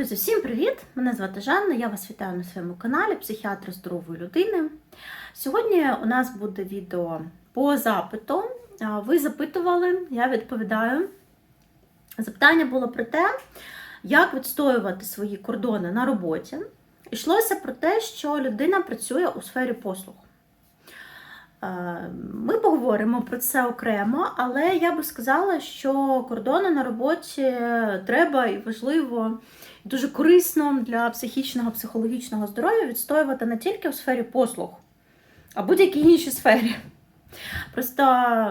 Друзі, всім привіт! Мене звати Жанна, я вас вітаю на своєму каналі Психіатр здорової людини. Сьогодні у нас буде відео по запиту. Ви запитували, я відповідаю. Запитання було про те, як відстоювати свої кордони на роботі. Йшлося про те, що людина працює у сфері послуг. Ми поговоримо про це окремо, але я би сказала, що кордони на роботі треба і важливо, дуже корисно для психічного, психологічного здоров'я відстоювати не тільки в сфері послуг, а будь-якій іншій сфері. Просто,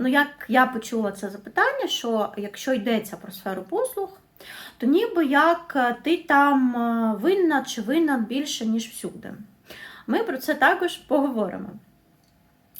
ну як я почула це запитання, що якщо йдеться про сферу послуг, то ніби як ти там е, винна чи винна більше, ніж всюди. Ми про це також поговоримо.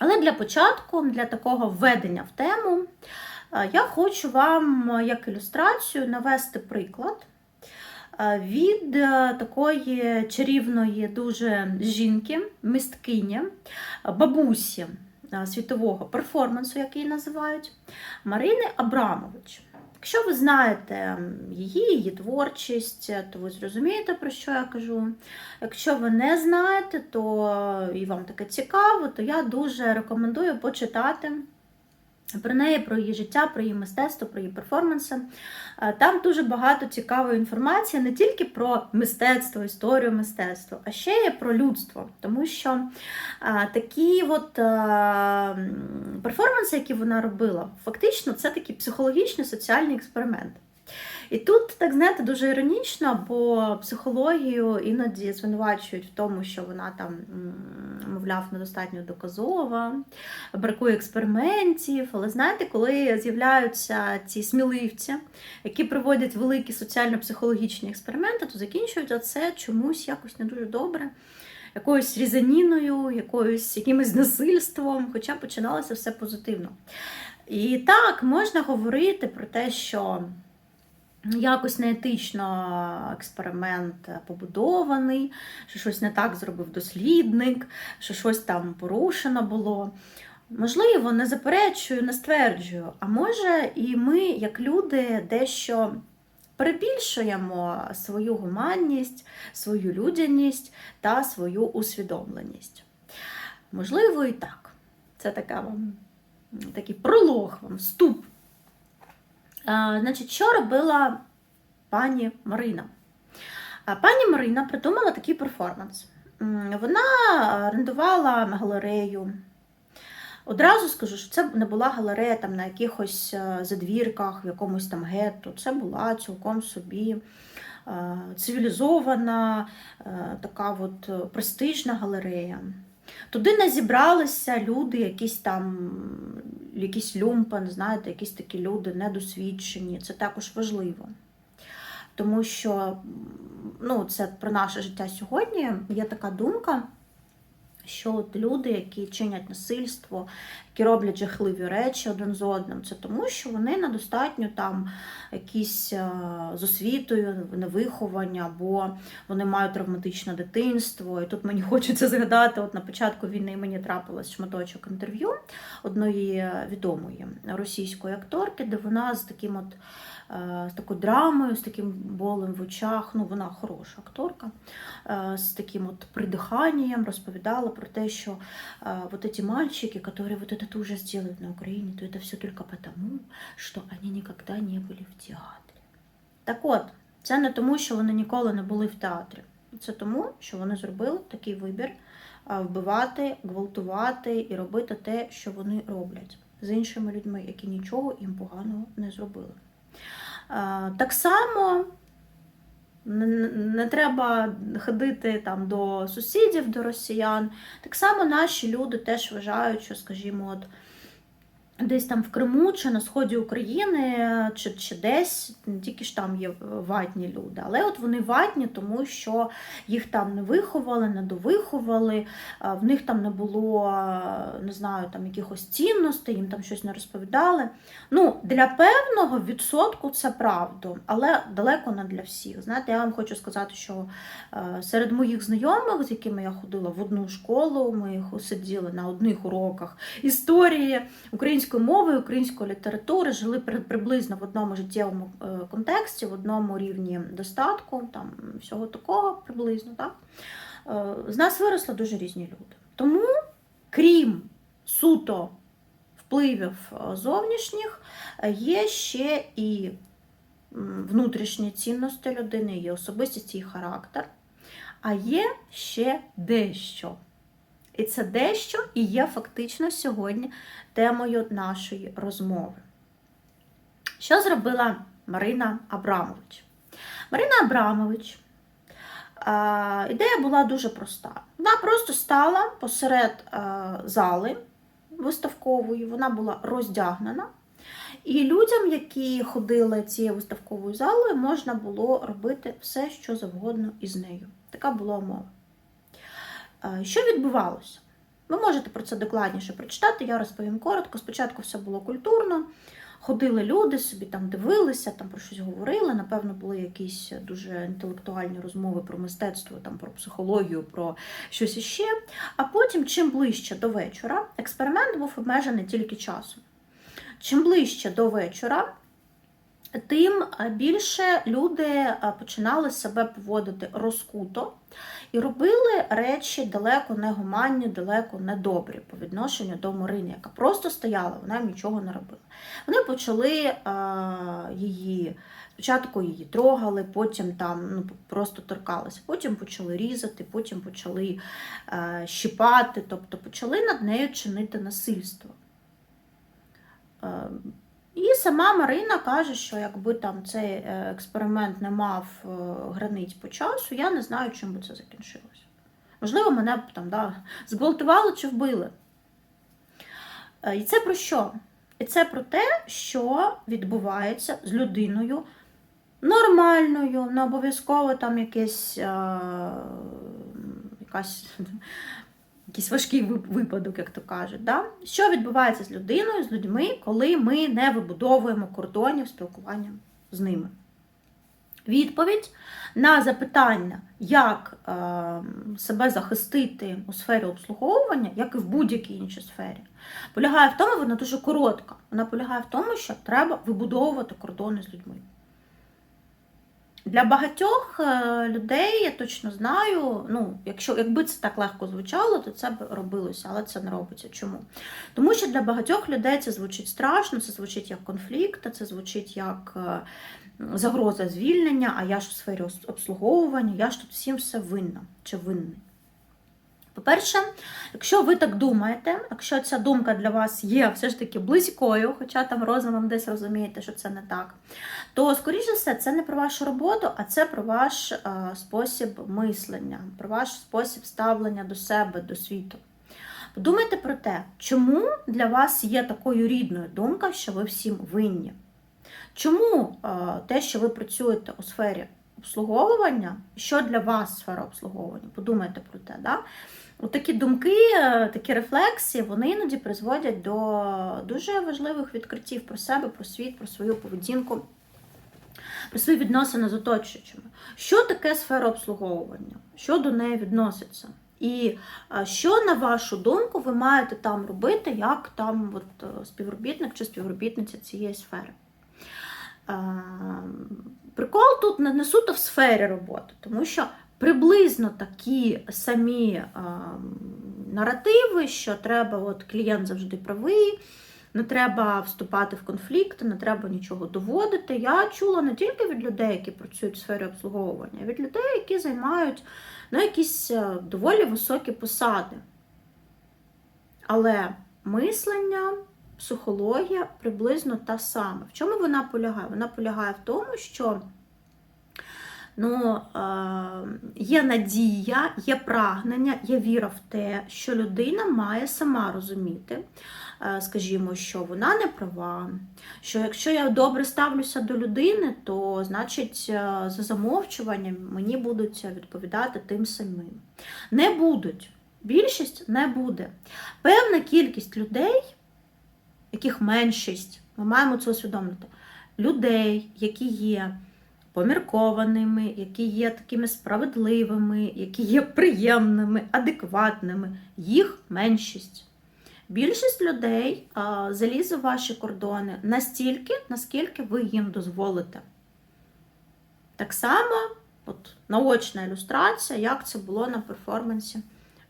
Але для початку, для такого введення в тему, е, я хочу вам е, як ілюстрацію навести приклад е, від такої чарівної дуже жінки, мисткині, бабусі світового перформансу, який називають, Марини Абрамович. Якщо ви знаєте її, її творчість, то ви зрозумієте, про що я кажу. Якщо ви не знаєте, то і вам таке цікаво, то я дуже рекомендую почитати про неї, про її життя, про її мистецтво, про її перформанси. Там дуже багато цікавої інформації не тільки про мистецтво, історію мистецтва, а ще й про людство. Тому що такі от перформанси, які вона робила, фактично це такий психологічний соціальний експеримент. І тут, так знаєте, дуже іронічно, бо психологію іноді звинувачують в тому, що вона там, мовляв, недостатньо доказова, бракує експериментів. Але знаєте, коли з'являються ці сміливці, які проводять великі соціально-психологічні експерименти, то закінчується це чомусь якось не дуже добре. Якоюсь різаніною, якоюсь якимось насильством, хоча починалося все позитивно. І так, можна говорити про те, що якось неетично експеримент побудований, що щось не так зробив дослідник, що щось там порушено було. Можливо, не заперечую, не стверджую, а може, і ми, як люди, дещо перебільшуємо свою гуманність, свою людяність та свою усвідомленість. Можливо, і так. Це така вам, такий пролог вам, вступ Значить, Що робила пані Марина? Пані Марина придумала такий перформанс. Вона орендувала галерею. Одразу скажу, що це не була галерея там на якихось задвірках, в якомусь там гетто. Це була цілком собі цивілізована, така от престижна галерея. Туди не зібралися люди, якісь там, якісь люмпен, знаєте, якісь такі люди недосвідчені. Це також важливо. Тому що ну, це про наше життя сьогодні. Є така думка, що от люди, які чинять насильство, які роблять жахливі речі один з одним, це тому, що вони недостатньо там якісь е, з освітою, невиховані, або вони мають травматичне дитинство. І тут мені хочеться згадати, от на початку війни мені трапилось шматочок інтерв'ю одної відомої російської акторки, де вона з таким от. Е, з такою драмою, з таким болем в очах. Ну, вона хороша акторка, е, з таким от придиханням розповідала про те, що е, вот эти мальчики, которые вот этот ужас делают на Україні, то это все только потому, що вони ніколи не були в театрі. Так от, це не тому, що вони ніколи не були в театрі. Це тому, що вони зробили такий вибір вбивати, гвалтувати і робити те, що вони роблять з іншими людьми, які нічого їм поганого не зробили. Так само не треба ходити там до сусідів, до росіян. Так само наші люди теж вважають, що, скажімо, от десь там в Криму чи на сході України, чи чи десь, тільки ж там є ватні люди, але от вони ватні, тому що їх там не виховали, не довиховали, в них там не було, не знаю, там якихось цінностей, їм там щось не розповідали. Ну, Для певного відсотку це правда, але далеко не для всіх. Знаєте, я вам хочу сказати, що серед моїх знайомих, з якими я ходила в одну школу, ми сиділи на одних уроках історії української української мови, української літератури, жили приблизно в одному життєвому е, контексті, в одному рівні достатку, там всього такого приблизно. Так? Е, З нас виросли дуже різні люди. Тому, крім суто впливів е, зовнішніх, є ще і внутрішні цінності людини, є особистість і характер, а є ще дещо. І це дещо і є фактично сьогодні темою нашої розмови. Що зробила Марина Абрамович? Марина Абрамович. Ідея була дуже проста. Вона просто стала посеред зали виставкової, вона була роздягнена. І людям, які ходили цією виставковою залою, можна було робити все, що завгодно із нею. Така була умова. Е, Що відбувалося? Ви можете про це докладніше прочитати, я розповім коротко. Спочатку все було культурно. Ходили люди, собі там дивилися, там про щось говорили. Напевно, були якісь дуже інтелектуальні розмови про мистецтво, там про психологію, про щось іще. А потім, чим ближче до вечора, експеримент був обмежений тільки часом. Чим ближче до вечора, тим е, більше люди е, починали себе поводити розкуто і робили речі далеко не гуманні, далеко не добрі по відношенню до Марини, яка просто стояла, вона їм нічого не робила. Вони почали е, її. Спочатку її трогали, потім там ну, просто торкалися, потім почали різати, потім почали е, щипати, тобто почали над нею чинити насильство. Е, і сама Марина каже, що якби там цей е, експеримент не мав е, границь по часу, я не знаю, чим би це закінчилося. Можливо, мене б там да, зґвалтували чи вбили. Е, І це про що? І це про те, що відбувається з людиною нормальною, не обов'язково там якесь, якась якийсь важкий випадок, як то кажуть. Да? Що відбувається з людиною, з людьми, коли ми не вибудовуємо кордонів спілкування з ними? Відповідь на запитання, як е, себе захистити у сфері обслуговування, як і в будь-якій іншій сфері, полягає в тому, вона дуже коротка. Вона полягає в тому, що треба вибудовувати кордони з людьми. Для багатьох е, людей, я точно знаю, ну, якщо, якби це так легко звучало, то це б робилося, але це не робиться. Чому? Тому що для багатьох людей це звучить страшно, це звучить як конфлікт, це звучить як е, загроза звільнення, а я ж у сфері обслуговування, я ж тут всім все винна чи винний. По-перше, якщо ви так думаєте, якщо ця думка для вас є все ж таки близькою, хоча там розумом десь розумієте, що це не так, то, скоріш за все, це не про вашу роботу, а це про ваш е, спосіб мислення, про ваш спосіб ставлення до себе, до світу. Подумайте про те, чому для вас є такою рідною думка, що ви всім винні. Чому е, те, що ви працюєте у сфері обслуговування, що для вас сфера обслуговування? Подумайте про те. Да? От такі думки, е, такі рефлексії, вони іноді призводять до дуже важливих відкриттів про себе, про світ, про свою поведінку, про свої відносини з оточуючими. Що таке сфера обслуговування? Що до неї відноситься? І е, що, на вашу думку, ви маєте там робити, як там от, е, співробітник чи співробітниця цієї сфери? Е, Прикол тут не суто в сфері роботи, тому що приблизно такі самі наративи, що треба, от клієнт завжди правий, не треба вступати в конфлікти, не треба нічого доводити. Я чула не тільки від людей, які працюють в сфері обслуговування, а від людей, які займають ну, якісь е, доволі високі посади. Але мислення, психологія приблизно та сама. В чому вона полягає? Вона полягає в тому, що ну, є надія, є прагнення, є віра в те, що людина має сама розуміти, е, скажімо, що вона не права, що якщо я добре ставлюся до людини, то значить е, за замовчуванням мені будуть відповідати тим самим. Не будуть. Більшість не буде. Певна кількість людей, яких меншість, ми маємо це усвідомити, людей, які є поміркованими, які є такими справедливими, які є приємними, адекватними, їх меншість. Більшість людей залізе в ваші кордони настільки, наскільки ви їм дозволите. Так само, от наочна ілюстрація, як це було на перформансі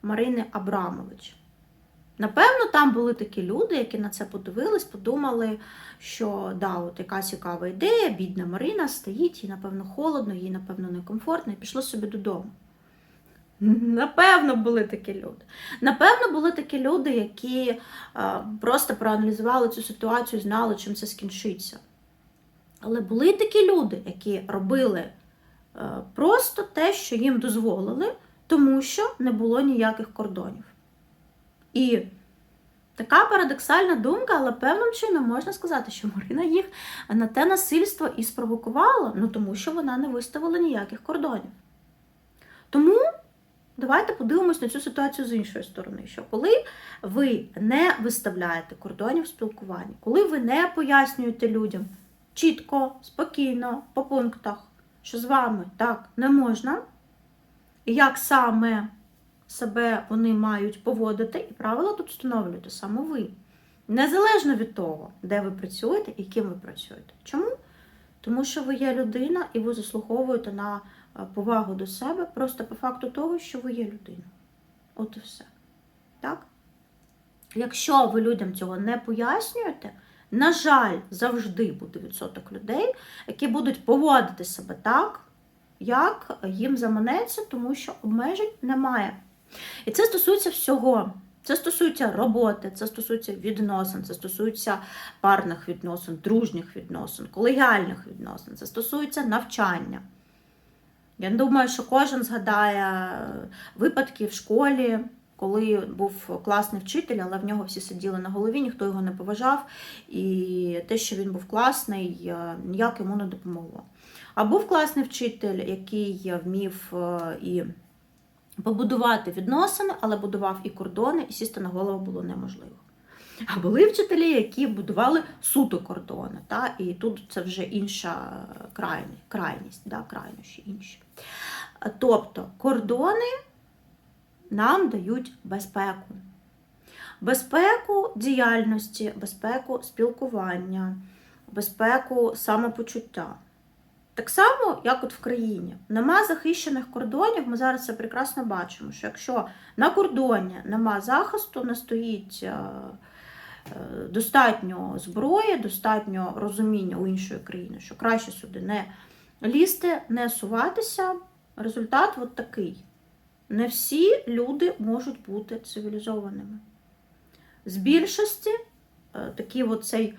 Марини Абрамович. Напевно, там були такі люди, які на це подивились, подумали, що да, от яка цікава ідея, бідна Марина стоїть, їй, напевно, холодно, їй, напевно, некомфортно, і пішла собі додому. Напевно, були такі люди. Напевно, були такі люди, які а, просто проаналізували цю ситуацію, знали, чим це скінчиться. Але були такі люди, які робили а, просто те, що їм дозволили, тому що не було ніяких кордонів. І така парадоксальна думка, але певним чином можна сказати, що Марина їх на те насильство і спровокувала, ну тому що вона не виставила ніяких кордонів. Тому давайте подивимось на цю ситуацію з іншої сторони, що коли ви не виставляєте кордонів спілкування, коли ви не пояснюєте людям чітко, спокійно, по пунктах, що з вами так не можна, як саме себе вони мають поводити, і правила тут встановлюєте саме ви. Незалежно від того, де ви працюєте і ким ви працюєте. Чому? Тому що ви є людина і ви заслуговуєте на е, повагу до себе просто по факту того, що ви є людина. От і все. Так? Якщо ви людям цього не пояснюєте, на жаль, завжди буде відсоток людей, які будуть поводити себе так, як їм заманеться, тому що обмежень немає. І це стосується всього. Це стосується роботи, це стосується відносин, це стосується парних відносин, дружніх відносин, колегіальних відносин, це стосується навчання. Я думаю, що кожен згадає випадки в школі, коли був класний вчитель, але в нього всі сиділи на голові, ніхто його не поважав, і те, що він був класний, е, ніяк йому не допомогло. А був класний вчитель, який вмів е, і побудувати відносини, але будував і кордони, і сісти на голову було неможливо. А були вчителі, які будували суто кордони. Та? І тут це вже інша крайність, крайність да? крайнощі інші. Тобто кордони нам дають безпеку. Безпеку діяльності, безпеку спілкування, безпеку самопочуття. Так само, як от в країні, нема захищених кордонів, ми зараз це прекрасно бачимо, що якщо на кордоні нема захисту, не стоїть е, е, достатньо зброї, достатньо розуміння у іншої країни, що краще сюди не лізти, не суватися, результат от такий. Не всі люди можуть бути цивілізованими. З більшості е, такий от цей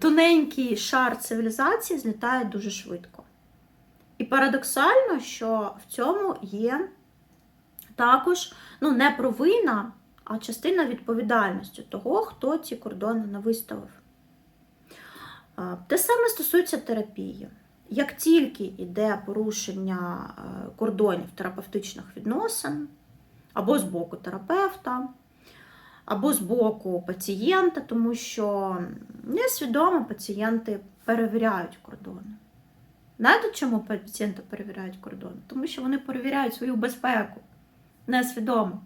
тоненький шар цивілізації злітає дуже швидко. І парадоксально, що в цьому є також ну, не провина, а частина відповідальності того, хто ці кордони не виставив. Те саме стосується терапії. Як тільки йде порушення е, кордонів терапевтичних відносин або з боку терапевта, або з боку пацієнта, тому що несвідомо пацієнти перевіряють кордони. Знаєте, чому пацієнти перевіряють кордони? Тому що вони перевіряють свою безпеку несвідомо.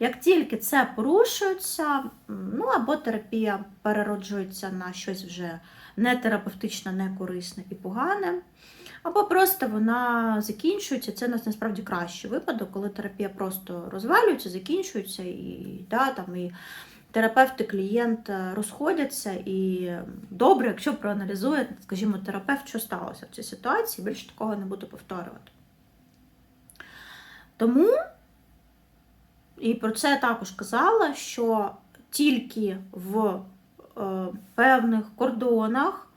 Як тільки це порушується, ну або терапія перероджується на щось вже не терапевтичне, не корисне і погане, або просто вона закінчується. Це нас насправді кращий випадок, коли терапія просто розвалюється, закінчується, і да, там, і терапевт і клієнт розходяться. І добре, якщо проаналізує, скажімо, терапевт, що сталося в цій ситуації, більше такого не буду повторювати. Тому, і про це я також казала, що тільки в е, певних кордонах,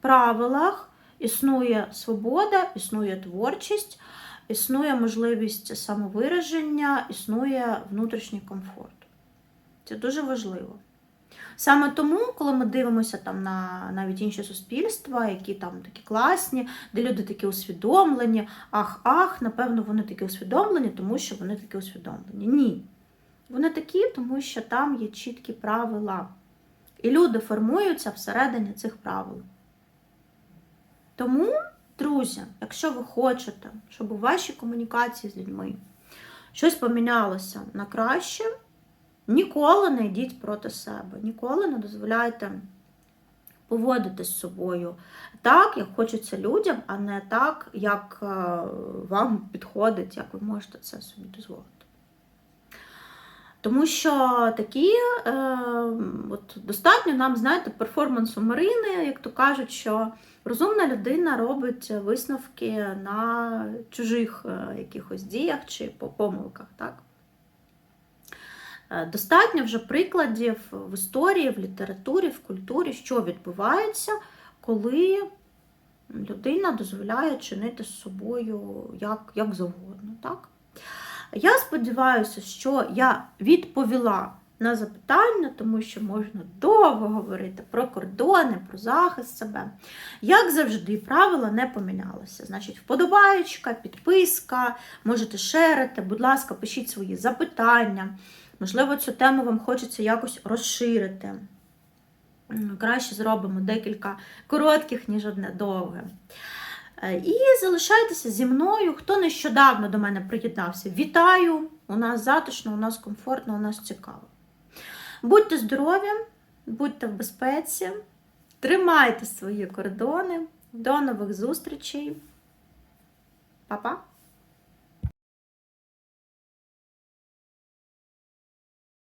правилах існує свобода, існує творчість, існує можливість самовираження, існує внутрішній комфорт. Це дуже важливо. Саме тому, коли ми дивимося там на навіть інші суспільства, які там такі класні, де люди такі усвідомлені, ах-ах, напевно, вони такі усвідомлені, тому що вони такі усвідомлені. Ні. Вони такі, тому що там є чіткі правила. І люди формуються всередині цих правил. Тому, друзі, якщо ви хочете, щоб у вашій комунікації з людьми щось помінялося на краще, Ніколи не йдіть проти себе, ніколи не дозволяйте поводити з собою так, як хочеться людям, а не так, як е, вам підходить, як ви можете це собі дозволити. Тому що такі е, от достатньо нам, знаєте, перформансу Марини, як то кажуть, що розумна людина робить висновки на чужих е, якихось діях чи по помилках. Так? Е, Достатньо вже прикладів в історії, в літературі, в культурі, що відбувається, коли людина дозволяє чинити з собою як, як завгодно. Так? Я сподіваюся, що я відповіла на запитання, тому що можна довго говорити про кордони, про захист себе. Як завжди, правила не помінялися. Значить, вподобаєчка, підписка, можете шерити, будь ласка, пишіть свої запитання. Можливо, цю тему вам хочеться якось розширити. Краще зробимо декілька коротких, ніж одне довге. Е, І залишайтеся зі мною. Хто нещодавно до мене приєднався, вітаю! У нас затишно, у нас комфортно, у нас цікаво. Будьте здорові, будьте в безпеці, тримайте свої кордони. До нових зустрічей. Па-па!